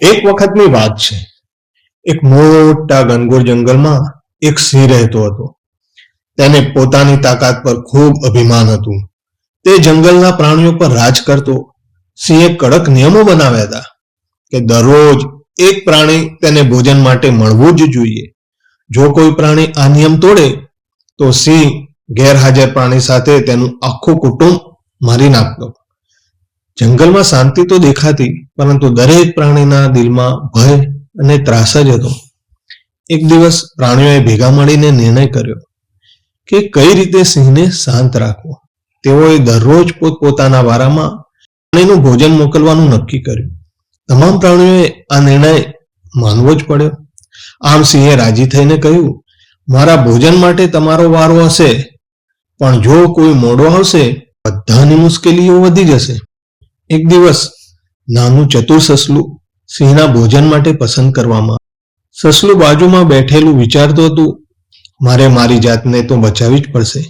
એક વખતની વાત છે. એક મોટા ગનગોર જંગલમાં એક સિંહ રહેતો હતો. તેને પોતાની તાકાત પર ખૂબ અભિમાન હતું. તે જંગલના પ્રાણીઓ પર રાજ કરતો સિંહે કડક નિયમો બનાવ્યા હતા કે દરરોજ એક પ્રાણી તેને ભોજન માટે મળવું જ જોઈએ. જો કોઈ પ્રાણી આ નિયમ તોડે, તો સિંહ ગેરહાજર પ્રાણી સાથે તેનું આખું કુટુંબ મારી નાખતો. જંગલમાં શાંતિ તો દેખાતી, પરંતુ દરેક પ્રાણીના દિલમાં ભય અને ત્રાસ જ હતો. એક દિવસ પ્રાણીઓએ ભેગા મળીને નિર્ણય કર્યો કે કઈ રીતે સિંહને શાંત રાખવો. તેઓએ દરરોજ પોતપોતાના વારામાં પ્રાણીનું ભોજન મોકલવાનું નક્કી કર્યું. તમામ પ્રાણીઓએ આ નિર્ણય માનવો જ પડ્યો. આમ સિંહે રાજી થઈને કહ્યું, મારા ભોજન માટે તમારો વારો હશે, પણ જો કોઈ મોડો આવશે બધાની મુશ્કેલીઓ વધી જશે. એક દિવસ નાનું ચતુર સસલું સિંહના ભોજન માટે પસંદ કરવામાં સસલું બાજુમાં બેઠેલું વિચારતું હતું, મારે મારી જાતને તો બચાવવી જ પડશે.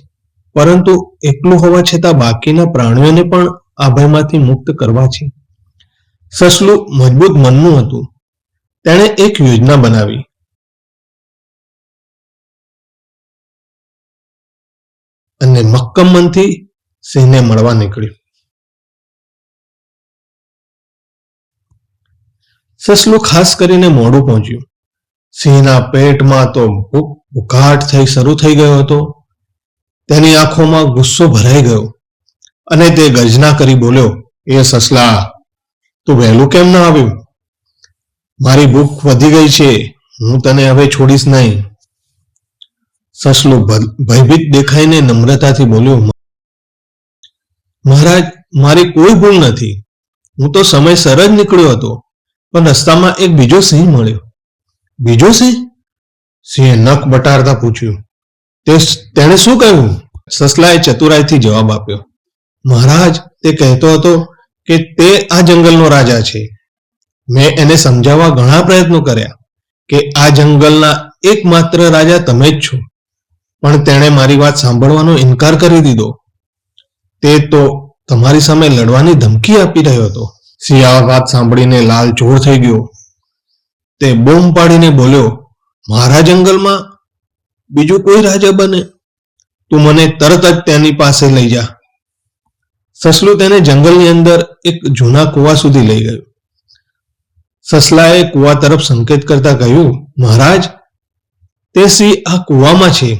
પરંતુ એકલું હોવા છતાં બાકીના પ્રાણીઓને પણ આ ભયમાંથી મુક્ત કરવા છે. સસલું મજબૂત મનનું હતું. તેણે એક યોજના બનાવી. અને મક્કમ મનથી સિંહને મળવા નીકળ્યું. સસલું ખાસ કરીને મોડું પહોંચ્યું. સિંહના પેટમાં તો ભૂખ ભૂખાટ થઈ શરૂ થઈ ગયો હતો. તેની આંખોમાં ગુસ્સો ભરાઈ ગયો અને તે ગર્જના કરી બોલ્યો, એ સસલા, તું વહેલું કેમ ના આવ્યું? મારી ભૂખ વધી ગઈ છે, હું તને હવે છોડીશ નહીં. સસલું ભયભીત દેખાઈને નમ્રતાથી બોલ્યો મહારાજ, મારી કોઈ ભૂલ નથી. હું તો સમયસર જ નીકળ્યો હતો. પણ રસ્તામાં એક બીજો સિંહ મળ્યો. બીજો સિંહ? સિંહે નખ બટારતા પૂછ્યું. તે તેણે શું કહ્યું? સસલાએ ચતુરાઈથી જવાબ આપ્યો. મહારાજ, તે કહેતો હતો કે તે આ જંગલનો રાજા છે. મેં એને સમજાવવા ઘણા પ્રયત્નો કર્યા કે આ જંગલના એકમાત્ર રાજા તમે જ છો. પણ તેણે મારી વાત સાંભળવાનો ઇનકાર કરી દીધો. તે તો તમારી સામે લડવાની ધમકી આપી રહ્યો હતો. સિંહ આ વાત સાંભળીને લાલ ચોર થઈ ગયો. તે બૂમ પાડીને બોલ્યો, મારા જંગલમાં બીજું કોઈ રાજા બને? તું મને તરત જ તેની પાસે લઈ જા. સસલું તેને જંગલની અંદર એક જૂના કુવા સુધી લઈ ગયું. સસલાએ કુવા તરફ સંકેત કરતા કહ્યું, મહારાજ, તે સિંહ આ કુવામાં છે.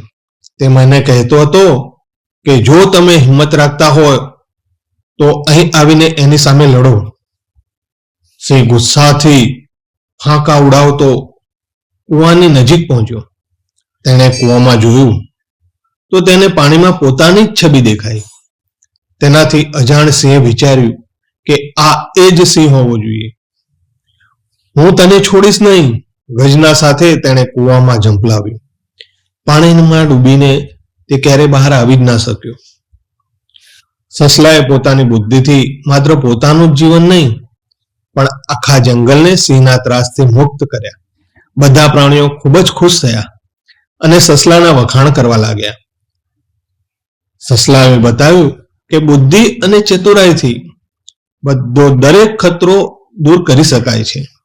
તે મને કહેતો હતો કે જો તમે હિંમત રાખતા હોય, તો અહીં આવીને એની સામે લડો. સિંહ ગુસ્સાથી ફાંકા ઉડાવતો કુવાની નજીક પહોંચ્યો. તેણે કુવામાં જોયું તો તેને પાણીમાં પોતાની જ છબી દેખાઈ. તેનાથી અજાણ સિંહે વિચાર્યું કે આ એ જ સિંહ હોવો જોઈએ. હું તને છોડીશ નહીં. ગજના સાથે તેણે કુવામાં ઝંપલાવ્યું. પાણીમાં ડૂબીને તે ક્યારે બહાર આવી જ ના શક્યો. સસલાએ પોતાની બુદ્ધિથી માત્ર પોતાનું જ જીવન નહીં પણ આખા જંગલને સિંહના ત્રાસથી મુક્ત કર્યા. બધા પ્રાણીઓ ખૂબ જ ખુશ થયા અને સસલાના વખાણ કરવા લાગ્યા. સસલાએ બતાવ્યું કે બુદ્ધિ અને ચતુરાઈથી બધો દરેક ખતરો દૂર કરી શકાય છે.